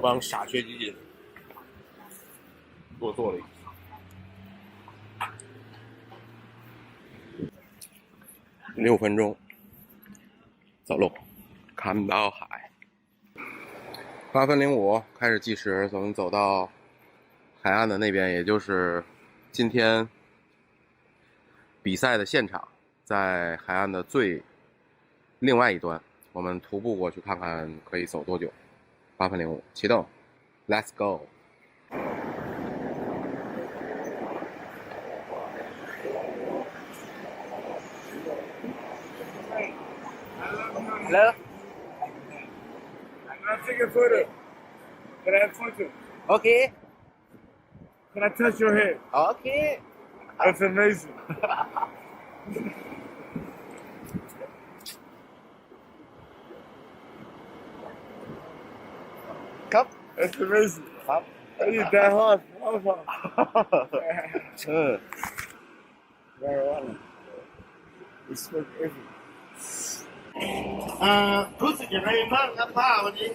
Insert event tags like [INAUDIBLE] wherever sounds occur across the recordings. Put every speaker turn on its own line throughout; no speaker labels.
帮傻缺基金给我做了一个。六分钟，走路，看到海。八分零五开始计时，咱们走到海岸的那边，也就是今天比赛的现场，在海岸的最另外一端，我们徒步过去看看可以走多久。八分零五，启动，Let's go。
Hello.
I'm gonna take a photo. Can I have photo?
Okay.
Can I touch your hair?
Okay.
That's amazing. [LAUGHS] That's amazing.
Come.
Are you that hard? Hard, hard.
เออ
Marijuana. We smoke everything.
อ่ารู้สึกยังไงบ้างครับป้าวันนี้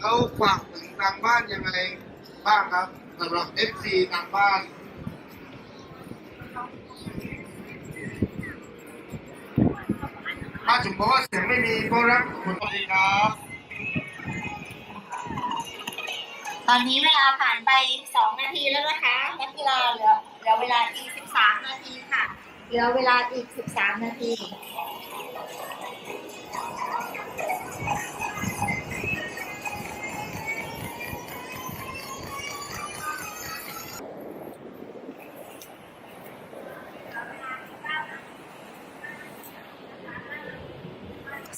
เขาฝากถึงทางบ้านยังไงบ้างครับสำหรับเอฟซีทางบ้าน ถ้าสมมติว่าเสียงไม่มีก็รับคุณสวัสดีครับ
ตอนนี้เวลาผ่านไป 2 นาทีแล้วนะคะนักกีฬาเหลือเหลือเวลาอีก 13 นาทีค่ะ เหลือเวลาอีก 13 นาที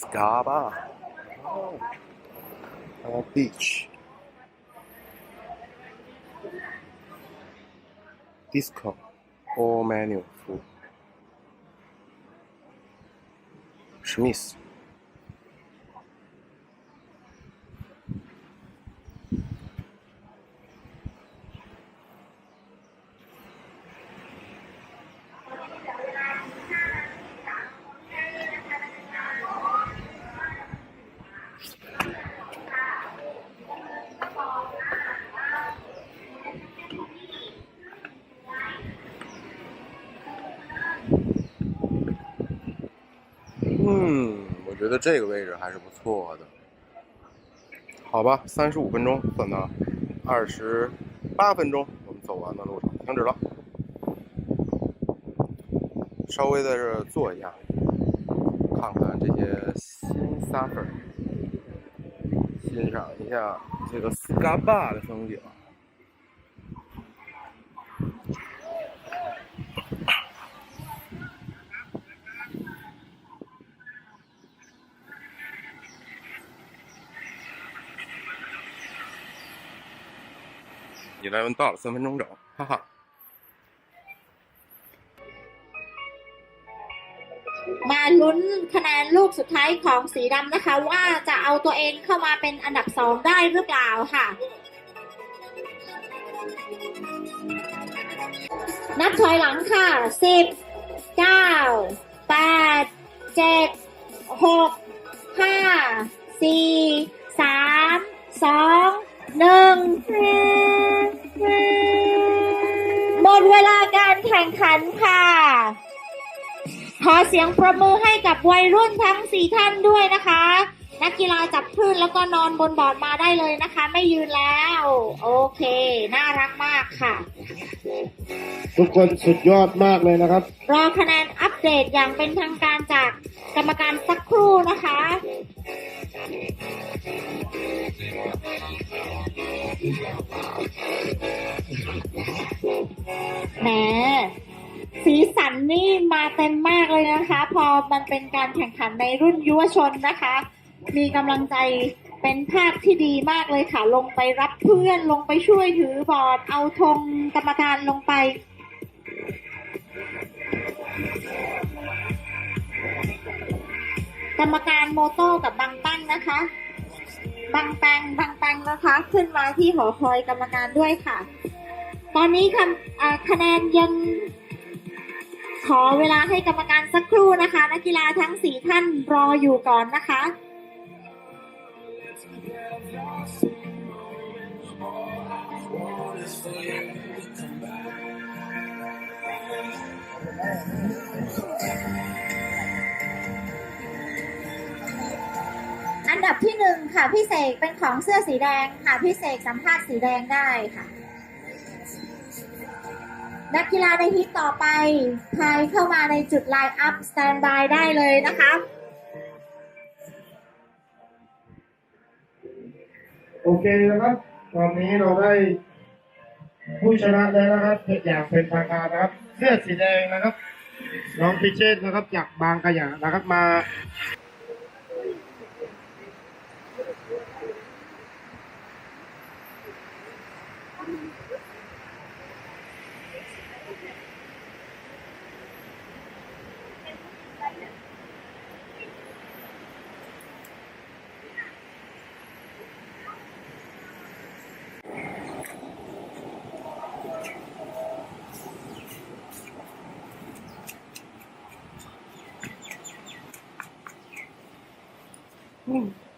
Scaba. Oh, beach. Discord all menu food. Schmidt. 觉得这个位置还是不错的。好吧，三十五分钟算到二十八分钟，我们走完的路程停止了。稍微在这坐一下，看看这些新沙粉，欣赏一下这个斯嘎巴的风景。你来文到了，三分钟整，哈哈。
มาลุ้นคะแนนลูกสุดท้ายของสีดำนะคะ ว่าจะเอาตัวเองเข้ามาเป็นอันดับสองได้หรือเปล่าค่ะ นับถอยหลังค่ะสิบเก้าแปดเจ็ด หกห้าสี่สามสองหนึ่งหมดเวลาการแข่งขันค่ะ ขอเสียงประมือให้กับวัยรุ่นทั้งสี่ท่านด้วยนะคะ นักกีฬาจับพื้นแล้วก็นอนบนบอร์ดมาได้เลยนะคะ ไม่ยืนแล้ว โอเค น่ารักมากค่ะ
ทุกคนสุดยอดมากเลยนะครับ
รอคะแนนอัปเดตอย่างเป็นทางการจากกรรมการสักครู่นะคะ แหมสีสันนี่มาเต็มมากเลยนะคะ พอมันเป็นการแข่งขันในรุ่นยุวชนนะคะ มีกำลังใจเป็นภาพที่ดีมากเลยค่ะ ลงไปรับเพื่อนลงไปช่วยถือบอร์ดเอาธงกรรมการลงไป กรรมการโมโต้กับบางตั้งนะคะ บางแปงบางแปงนะคะ ขึ้นมาที่หอคอยกรรมการด้วยค่ะ ตอนนี้คะแนนยังขอเวลาให้กรรมการสักครู่นะคะ นักกีฬาทั้งสี่ท่านรออยู่ก่อนนะคะ อันดับที่หนึ่งค่ะพี่เสกเป็นของเสื้อสีแดงค่ะพี่เสกสัมภาษณ์สีแดงได้ค่ะ นักกีฬาในฮิตต่อไปพายเข้ามาในจุดไลน์อัพสแตนบายได้เลยนะคะ
โอเคนะครับตอนนี้เราได้ผู้ชนะแล้วนะครับอย่างเป็นทางการนะครับ เสื้อสีแดงนะครับ น้องพิเชษนะครับจากบางขยะนะครับมา
ค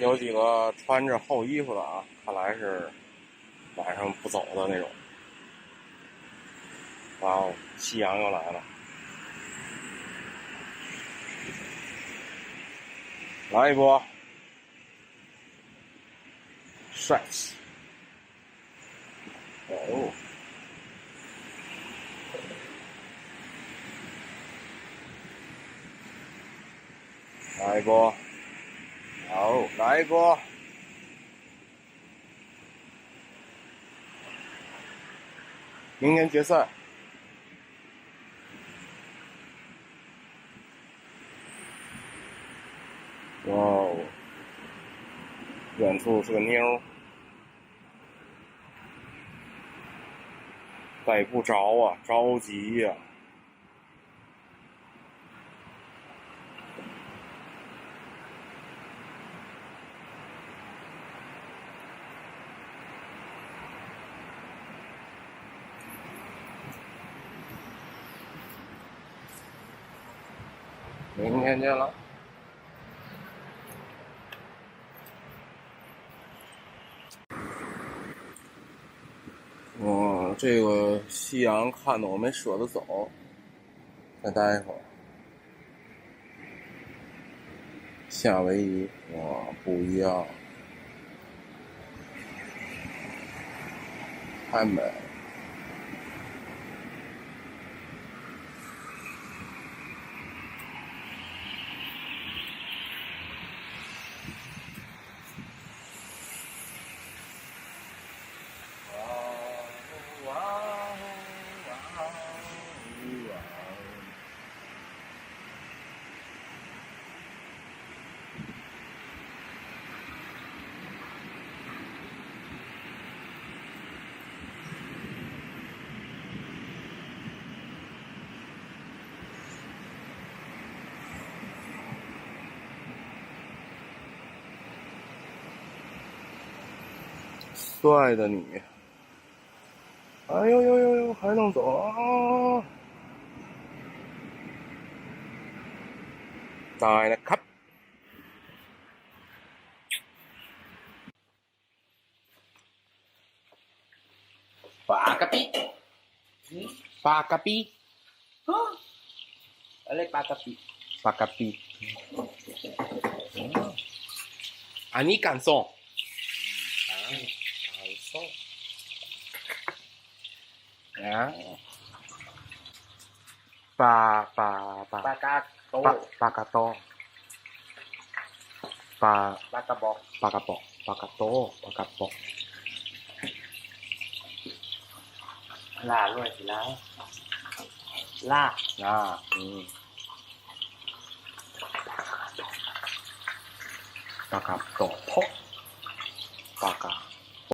有几个穿着厚衣服的啊，看来是晚上不走的那种。哇哦，夕阳又来了，来一波，帅气！哦，来一波，来一波。明年决赛。哇哦，远处是个妞，逮不着啊，着急呀、明天见了。哇，这个夕阳看的我没舍得走，再待一会儿。夏威夷，哇，不一样，太美了。帅的你！哎呦呦呦呦，还能走啊！ได้นะครับ
ปลากระปิ
ปลากระปี
อะไรปลากระปิ
ปลากระปีอันนี้การส่ง นะปลาปลาปลา
ปลากาโต
ปลาปลากระโตปลา
ปลากระบอก
ปลากระป๋องปลากระโตปลากระป๋อง
ล่าด้วยสิแล้วล่า
อ่าอืมปลากระโตพกปลากระ